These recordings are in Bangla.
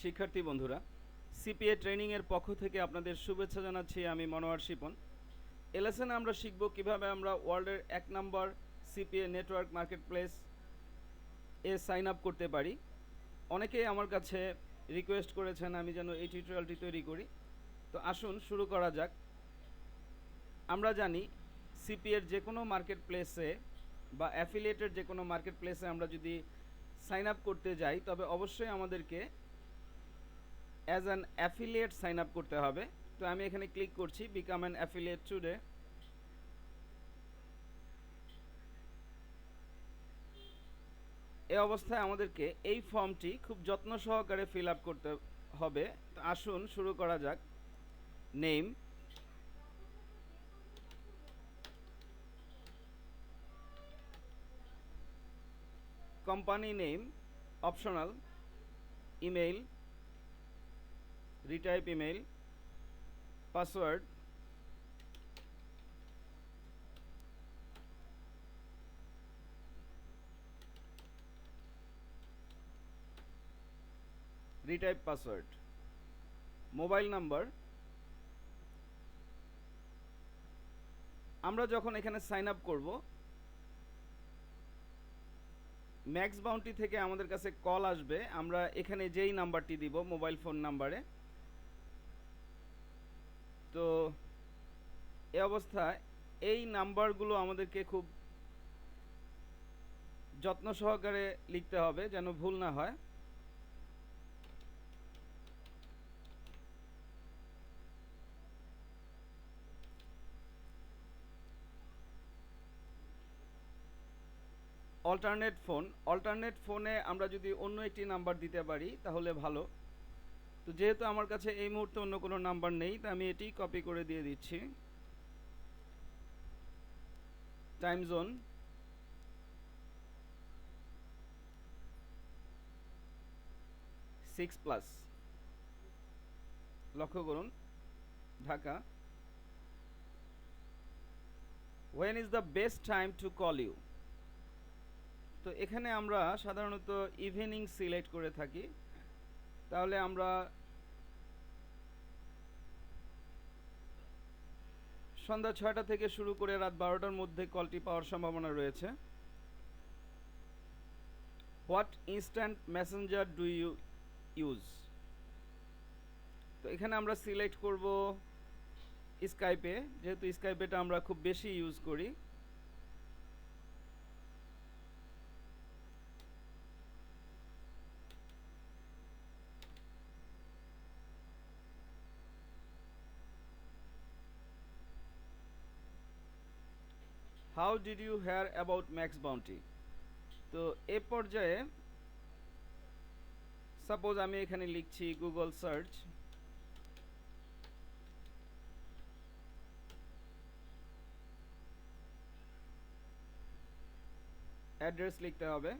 শিক্ষার্থী বন্ধুরা, সিপিএ ট্রেনিংয়ের পক্ষ থেকে আপনাদের শুভেচ্ছা জানাচ্ছি আমি মনোয়ার শিপন। এলএসএনে আমরা শিখব কীভাবে আমরা ওয়ার্ল্ডের এক নম্বর সিপিএ নেটওয়ার্ক মার্কেট প্লেস এ সাইন আপ করতে পারি। অনেকেই আমার কাছে রিকোয়েস্ট করেছেন আমি যেন এই টিউটোরিয়ালটি তৈরি করি। তো আসুন শুরু করা যাক। আমরা জানি সিপিএর যে কোনো মার্কেট প্লেসে বা অ্যাফিলিয়েটেড যে কোনো মার্কেট প্লেসে আমরা যদি সাইন আপ করতে যাই, তবে অবশ্যই আমাদেরকে as an affiliate sign up করতে হবে। তো আমি এখানে ক্লিক করছি বিকাম অ্যান অ্যাফিলিয়েট টুডে এই অবস্থায় আমাদেরকে এই ফর্মটি খুব যত্ন সহকারে ফিল আপ করতে হবে। আসুন, শুরু করা যাক। Name. company name optional email retype email, password, retype password mobile number আমরা যখন এখানে সাইন আপ করব ম্যাক্স বাউন্টি থেকে আমাদের কাছে কল আসবে, আমরা এখানে যেই নাম্বারটি দিব মোবাইল ফোন নাম্বারে তো এ অবস্থায় এই নাম্বারগুলো আমাদেরকে খুব যত্ন সহকারে লিখতে হবে যেন ভুল না হয়। অল্টারনেট ফোন অল্টারনেট ফোনে আমরা যদি অন্য একটি নাম্বার দিতে পারি, তাহলে ভালো। তো যেহেতু আমার কাছে এই মুহূর্তে অন্য কোনো নাম্বার নেই তো আমি এটি কপি করে দিয়ে দিচ্ছি। টাইম জোন সিক্স প্লাস লক্ষ্য করুন, Dhaka. When is the best time to call you তো এখানে আমরা সাধারণত ইভিনিং সিলেক্ট করে থাকি। তাহলে আমরা সন্ধ্যা ছয়টা থেকে শুরু করে রাত বারোটার মধ্যে কলটি পাওয়ার সম্ভাবনা রয়েছে। What instant messenger do you use তো এখানে আমরা সিলেক্ট করব স্কাইপে যেহেতু স্কাইপেটা আমরা খুব বেশি ইউজ করি। How did you hear about MaxBounty? তো এ পর্যায়ে, সাপোজ আমি এখানে লিখছি গুগল সার্চ, অ্যাড্রেস লিখতে হবে।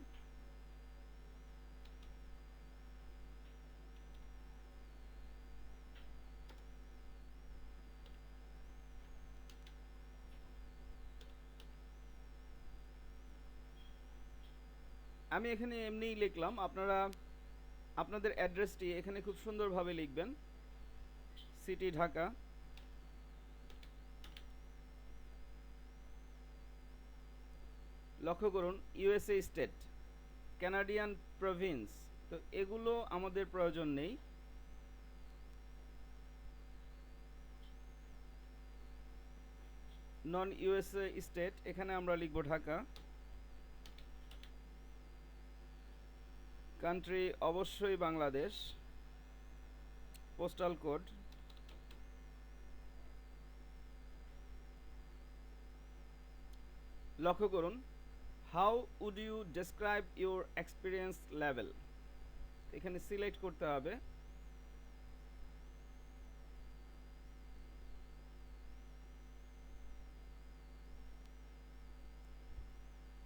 আমি এখানে এমনিই লিখলাম, আপনারা আপনাদের অ্যাড্রেসটি এখানে খুব সুন্দরভাবে লিখবেন। সিটি ঢাকা। লক্ষ্য করুন, ইউএসএ স্টেট, ক্যানাডিয়ান প্রভিন্স। তো এগুলো আমাদের প্রয়োজন নেই। নন ইউএসএ স্টেট, এখানে আমরা লিখব ঢাকা। কান্ট্রি অবশ্যই বাংলাদেশ। পোস্টাল কোড লক্ষ্য করুন how would you describe your experience level এখানে সিলেক্ট করতে হবে।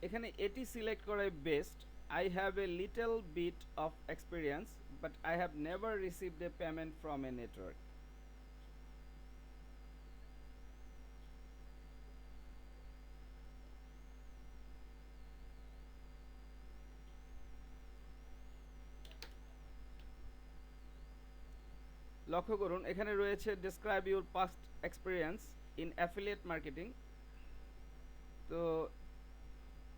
এখানে এটি সিলেক্ট করাই best I have a little bit of experience, but I have never received a payment from a network. লক্ষ্য করুন এখানে রয়েছে describe your past experience in affiliate marketing তো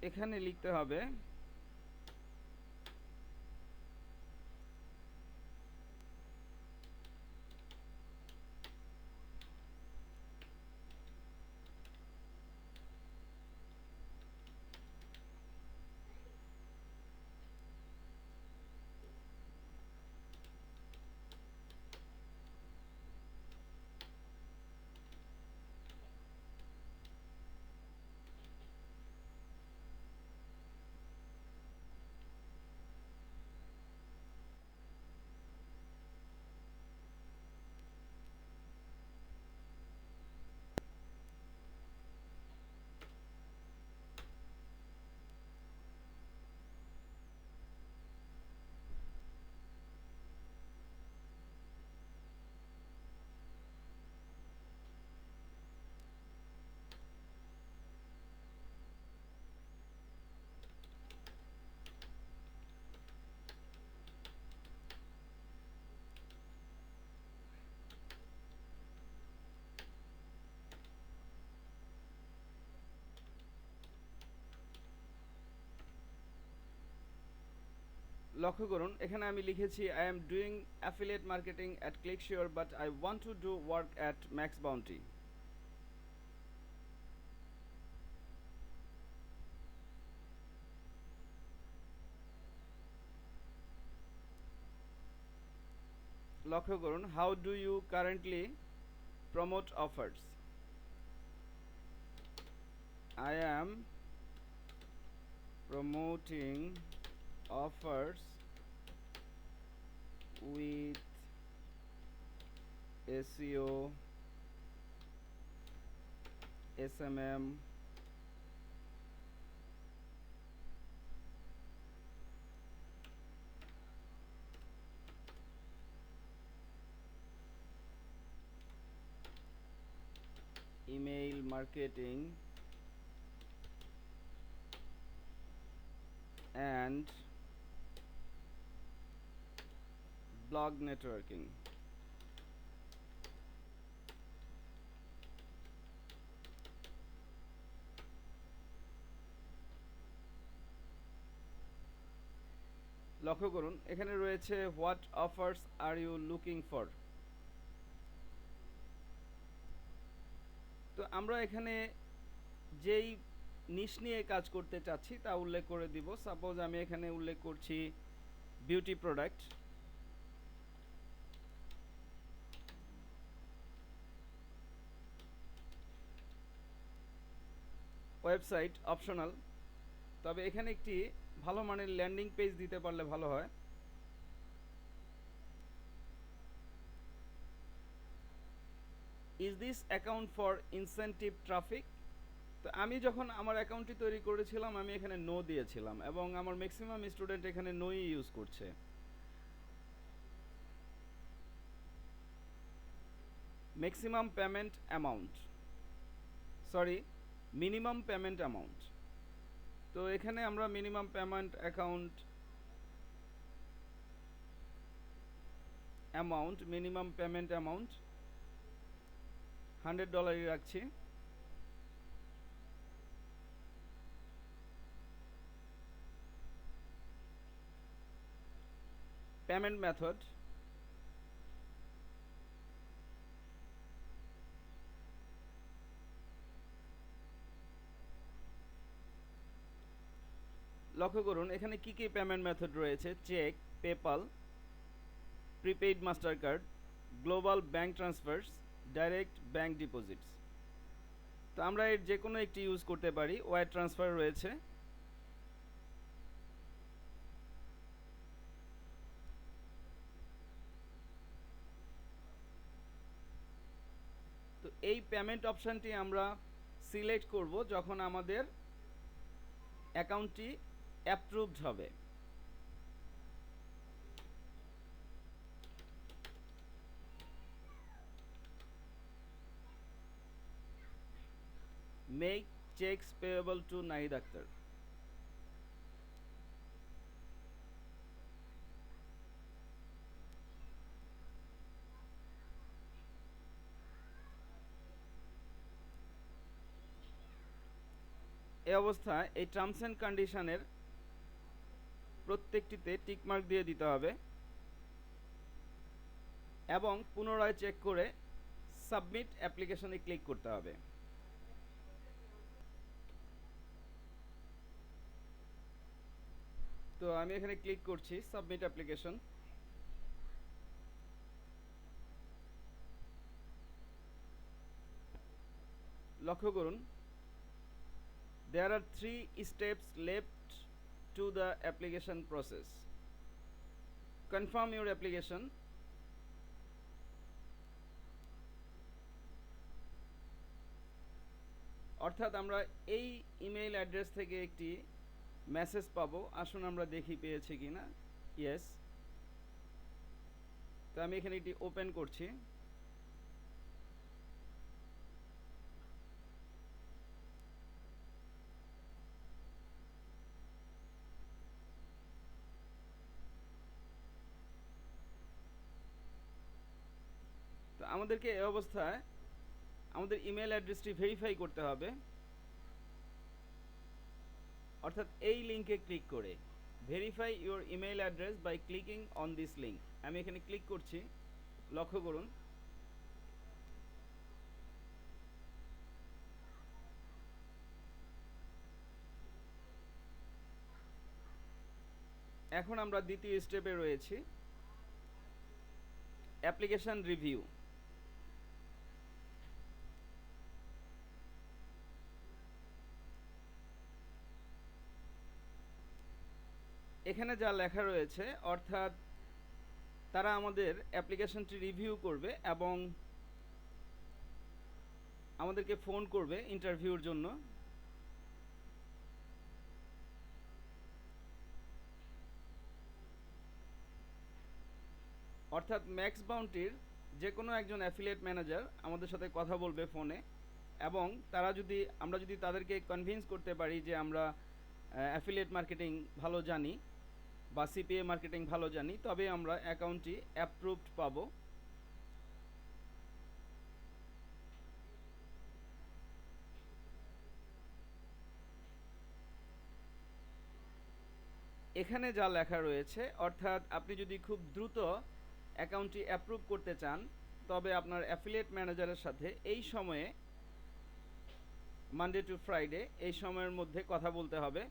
এখানে লিখতে হবে লক্ষ্য করুন, এখানে আমি লিখেছি I am doing affiliate marketing at ClickSure but I want to do work at MaxBounty লক্ষ্য করুন how do you currently promote offers I am promoting offers with SEO, SMM, email marketing and blog networking. লক্ষ্য করুন, এখানে রয়েছে, what offers are you looking for? তো আমরা এখানে যেই নিশ নিয়ে কাজ করতে চাচ্ছি তা উল্লেখ করে দিব। সাপোজ আমি এখানে উল্লেখ করছি বিউটি প্রোডাক্ট ওয়েবসাইট অপশনাল। তবে এখানে একটি ভালো মানের ল্যান্ডিং পেজ দিতে পারলে ভালো হয়। Is this account for incentive traffic? তো আমি যখন আমার অ্যাকাউন্টটি তৈরি করেছিলাম, আমি এখানে নো দিয়েছিলাম এবং আমার ম্যাক্সিমাম স্টুডেন্ট এখানে নোই ইউজ করছে। Maximum payment amount. Sorry minimum payment amount তো এখানে আমরা minimum payment account amount minimum payment amount hundred ডলারই রাখছি। পেমেন্ট method লক্ষ্য করুন, এখানে কি কি পেমেন্ট মেথড রয়েছে? Check PayPal prepaid master card global bank transfers direct bank deposits তো আমরা এর যে কোনো একটি ইউজ করতে পারি। ওয়ার ট্রান্সফার রয়েছে। তো এই পেমেন্ট অপশানটি আমরা সিলেক্ট করব যখন আমাদের অ্যাকাউন্টটি অ্যাপ্রুভড হবে। Make cheques payable to Nahid Akhtar এ অবস্থায় এই টার্মস অ্যান্ড কন্ডিশনের প্রত্যেকটিতে টিকমার্ক দিয়ে দিতে হবে। এবং পুনরায় চেক করে সাবমিট অ্যাপ্লিকেশনে ক্লিক করতে হবে। তো আমি এখানে ক্লিক করছি সাবমিট অ্যাপ্লিকেশন লক্ষ্য করুন, there are three steps left to the application process. Confirm your application. অর্থাৎ আমরা এই ইমেইল অ্যাড্রেস থেকে একটি মেসেজ পাবো। আসুন আমরা দেখি পেয়েছি কিনা। ইয়েস তো আমি এখানে এটি ওপেন করছি। আমাদেরকে এই অবস্থায় আমাদের ইমেল অ্যাড্রেসটি ভেরিফাই করতে হবে। অর্থাৎ এই লিঙ্কে ক্লিক করে verify your email address by clicking on this link আমি এখানে ক্লিক করছি, লক্ষ্য করুন। এখন আমরা দ্বিতীয় স্টেপে রয়েছি। অ্যাপ্লিকেশন রিভিউ এখানে যা লেখা রয়েছে, অর্থাৎ তারা আমাদের অ্যাপ্লিকেশনটি রিভিউ করবে এবং আমাদেরকে ফোন করবে ইন্টারভিউর জন্য। অর্থাৎ ম্যাক্স বাউন্টির যে কোনো একজন অ্যাফিলিয়েট ম্যানেজার আমাদের সাথে কথা বলবে ফোনে এবং তারা যদি, আমরা যদি তাদেরকে কনভিন্স করতে পারি যে আমরা অ্যাফিলিয়েট মার্কেটিং ভালো জানি বা সিপিএ মার্কেটিং ভালো জানি, তবে আমরা অ্যাকাউন্টটি অ্যাপ্রুভড পাবো। এখানে যা লেখা রয়েছে, অর্থাৎ আপনি যদি খুব দ্রুত অ্যাকাউন্টটি অ্যাপ্রুভ করতে চান, তবে আপনার অ্যাফিলিয়েট ম্যানেজারের সাথে এই সময়ে মানডে টু ফ্রাইডে এই সময়ের মধ্যে কথা বলতে হবে।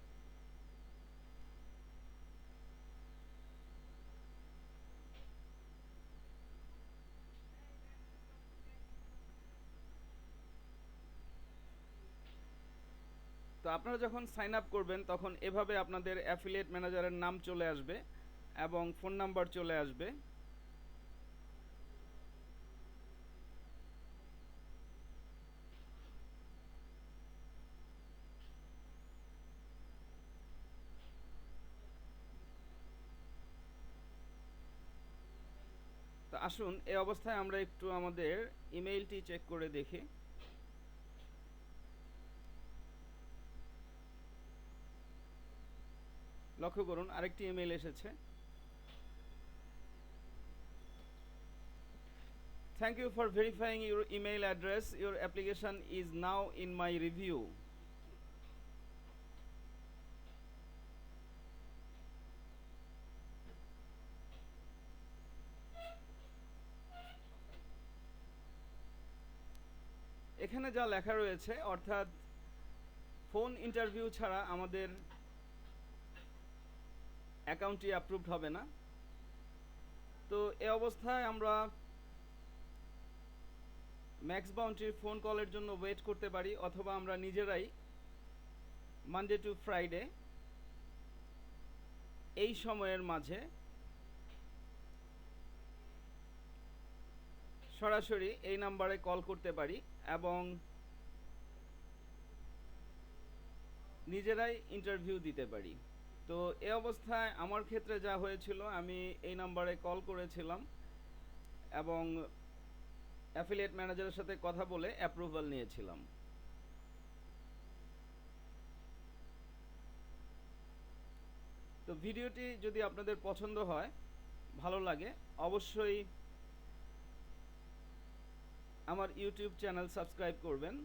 আপনারা যখন সাইন আপ করবেন, তখন এভাবে আপনাদের অ্যাফিলিয়েট ম্যানেজারের নাম চলে আসবে এবং ফোন নাম্বার চলে আসবে। আসুন, এই অবস্থায় আমরা একটু আমাদের ইমেইলটি চেক করে দেখি। লক্ষ্য করুন, আরেকটি ইমেল এসেছে। Thank you for verifying your email address your application is now in my review এখানে যা লেখা রয়েছে, অর্থাৎ ফোন ইন্টারভিউ ছাড়া আমাদের অ্যাকাউন্টটি অ্যাপ্রুভড হবে না। তো এ অবস্থায় আমরা ম্যাক্স বাউন্টির ফোন কলের জন্য ওয়েট করতে পারি, অথবা আমরা নিজেরাই মানডে টু ফ্রাইডে এই সময়ের মাঝে সরাসরি এই নাম্বারে কল করতে পারি এবং নিজেরাই ইন্টারভিউ দিতে পারি। তো এ অবস্থায় আমার ক্ষেত্রে যা হয়েছিল, আমি এই নাম্বারে কল করেছিলাম এবং অ্যাফিলিয়েট ম্যানেজারের সাথে কথা বলে অ্যাপ্রুভাল নিয়েছিলাম। তো ভিডিওটি যদি আপনাদের পছন্দ হয়, ভালো লাগে, অবশ্যই আমার ইউটিউব চ্যানেল সাবস্ক্রাইব করবেন।